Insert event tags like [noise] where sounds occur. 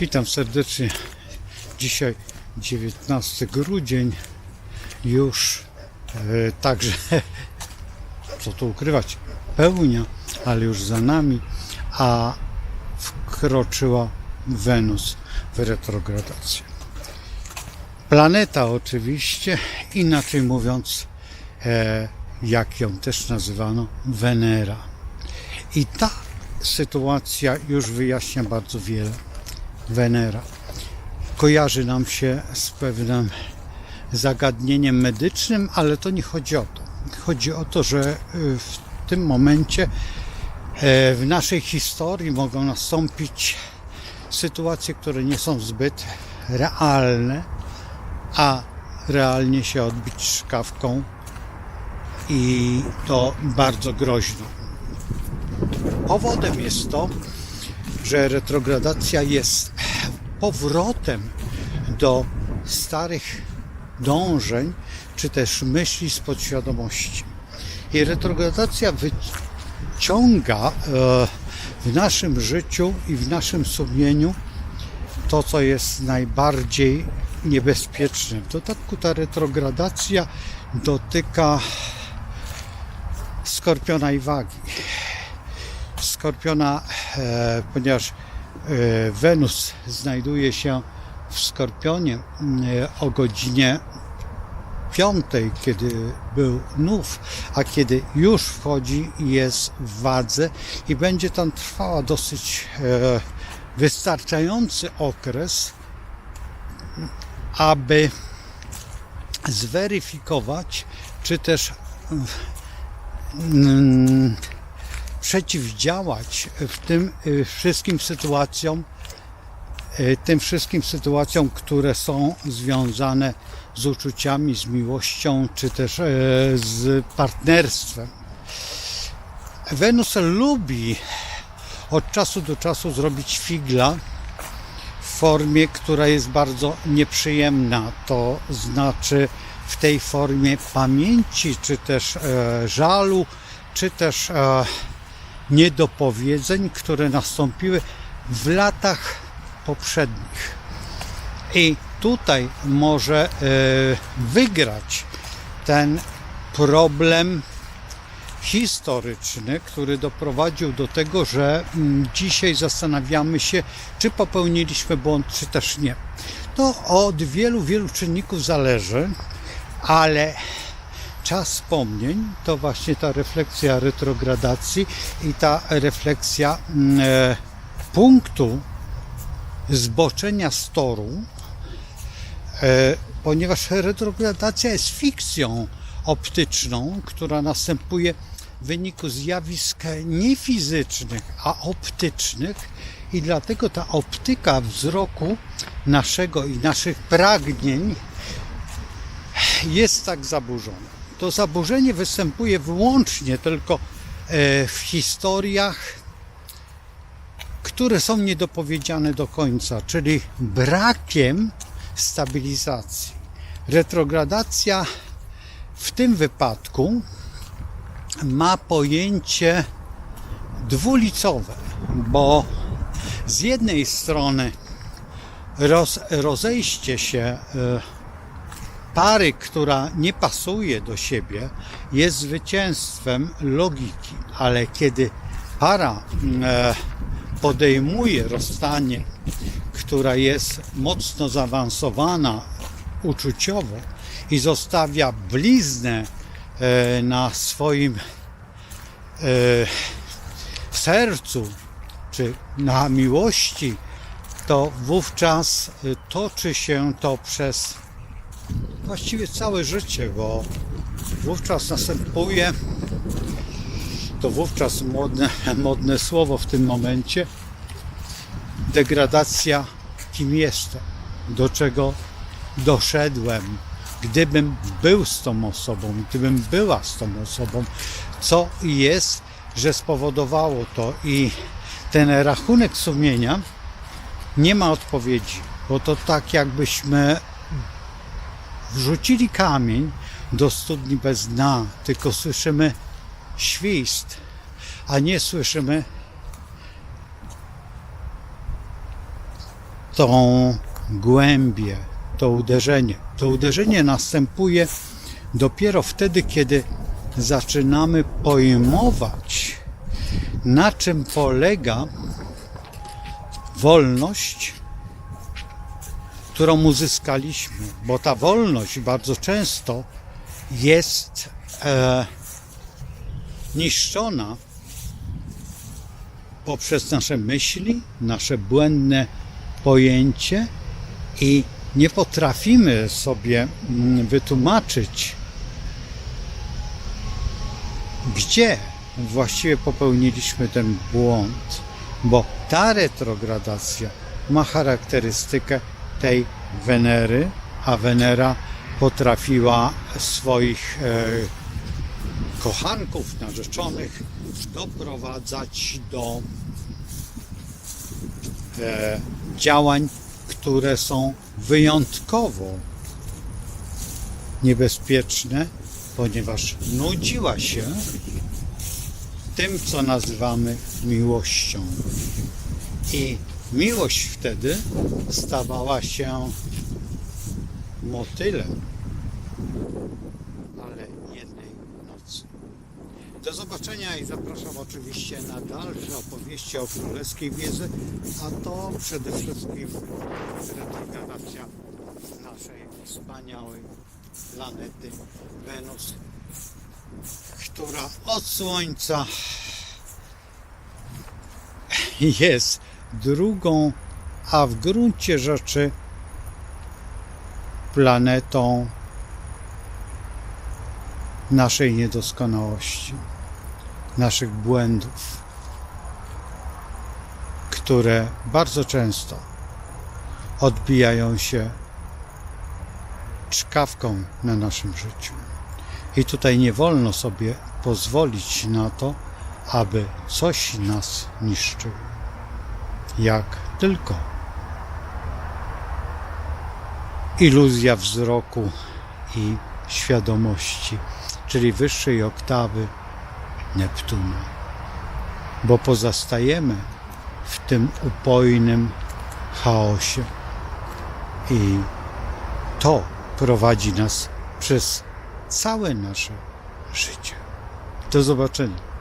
Witam serdecznie. Dzisiaj 19 grudzień. Już e, także, [laughs] co tu ukrywać, pełnia, ale już za nami, a wkroczyła Wenus w retrogradację. Planeta oczywiście, inaczej mówiąc, e, jak ją też nazywano, Wenera. I ta sytuacja już wyjaśnia bardzo wiele. Wenera kojarzy nam się z pewnym zagadnieniem medycznym, ale to nie chodzi o to. Chodzi o to, że y, w tym momencie e, w naszej historii mogą nastąpić sytuacje, które nie są zbyt realne, a realnie się odbić szkawką i to bardzo groźno. Powodem jest to, że retrogradacja jest powrotem do starych dążeń, czy też myśli z podświadomości. I retrogradacja wyciąga e, w naszym życiu i w naszym sumieniu to, co jest najbardziej niebezpieczne. W dodatku ta retrogradacja dotyka skorpiona i wagi. Skorpiona, e, ponieważ Wenus znajduje się w Skorpionie e, o godzinie piątej, kiedy był nów, a kiedy już wchodzi jest w wadze i będzie tam trwała dosyć e, wystarczający okres, aby zweryfikować, czy też mm, przeciwdziałać w tym y, wszystkim sytuacjom, y, tym wszystkim sytuacjom, które są związane z uczuciami, z miłością, czy też e, z partnerstwem. Wenus lubi od czasu do czasu zrobić figla w formie, która jest bardzo nieprzyjemna. To znaczy w tej formie pamięci, czy też e, żalu, czy też e, niedopowiedzeń, które nastąpiły w latach poprzednich. I tutaj może e, wygrać ten problem historyczny, który doprowadził do tego, że mm, dzisiaj zastanawiamy się, czy popełniliśmy błąd, czy też nie. To od wielu, wielu czynników zależy, ale czas wspomnień to właśnie ta refleksja retrogradacji i ta refleksja mm, e, punktu zboczenia z toru, e, ponieważ retrogradacja jest fikcją optyczną, która następuje w wyniku zjawisk nie fizycznych, a optycznych i dlatego ta optyka wzroku naszego i naszych pragnień jest tak zaburzona. To zaburzenie występuje wyłącznie tylko e, w historiach, które są niedopowiedziane do końca, czyli brakiem stabilizacji. Retrogradacja w tym wypadku ma pojęcie dwulicowe, bo z jednej strony roz, rozejście się e, pary, która nie pasuje do siebie, jest zwycięstwem logiki, ale kiedy para e, podejmuje rozstanie, która jest mocno zaawansowana uczuciowo i zostawia bliznę e, na swoim e, sercu czy na miłości, to wówczas toczy się to przez właściwie całe życie, bo wówczas następuje. To wówczas modne, modne słowo w tym momencie. Degradacja kim jestem, do czego doszedłem, gdybym był z tą osobą, gdybym była z tą osobą, co jest, że spowodowało to i ten rachunek sumienia nie ma odpowiedzi, bo to tak jakbyśmy wrzucili kamień do studni bez dna, tylko słyszymy świst, a nie słyszymy tą głębię, to uderzenie. To uderzenie następuje dopiero wtedy, kiedy zaczynamy pojmować, na czym polega wolność, którą uzyskaliśmy, bo ta wolność bardzo często jest e, niszczona poprzez nasze myśli, nasze błędne pojęcie i nie potrafimy sobie mm, wytłumaczyć, gdzie właściwie popełniliśmy ten błąd, bo ta retrogradacja ma charakterystykę tej Wenery, a Wenera potrafiła swoich e, kochanków, narzeczonych doprowadzać do e, działań, które są wyjątkowo niebezpieczne, ponieważ nudziła się tym, co nazywamy miłością. I miłość wtedy stawała się motylem, ale jednej nocy. Do zobaczenia i zapraszam oczywiście na dalsze opowieści o królewskiej wiedzy, a to przede wszystkim retrogradacja naszej wspaniałej planety Wenus, która od Słońca [laughs] jest drugą, a w gruncie rzeczy planetą naszej niedoskonałości, naszych błędów, które bardzo często odbijają się czkawką na naszym życiu. I tutaj nie wolno sobie pozwolić na to, aby coś nas niszczyło. Jak tylko iluzja wzroku i świadomości, czyli wyższej oktawy Neptuna. Bo pozastajemy w tym upojnym chaosie i to prowadzi nas przez całe nasze życie. Do zobaczenia.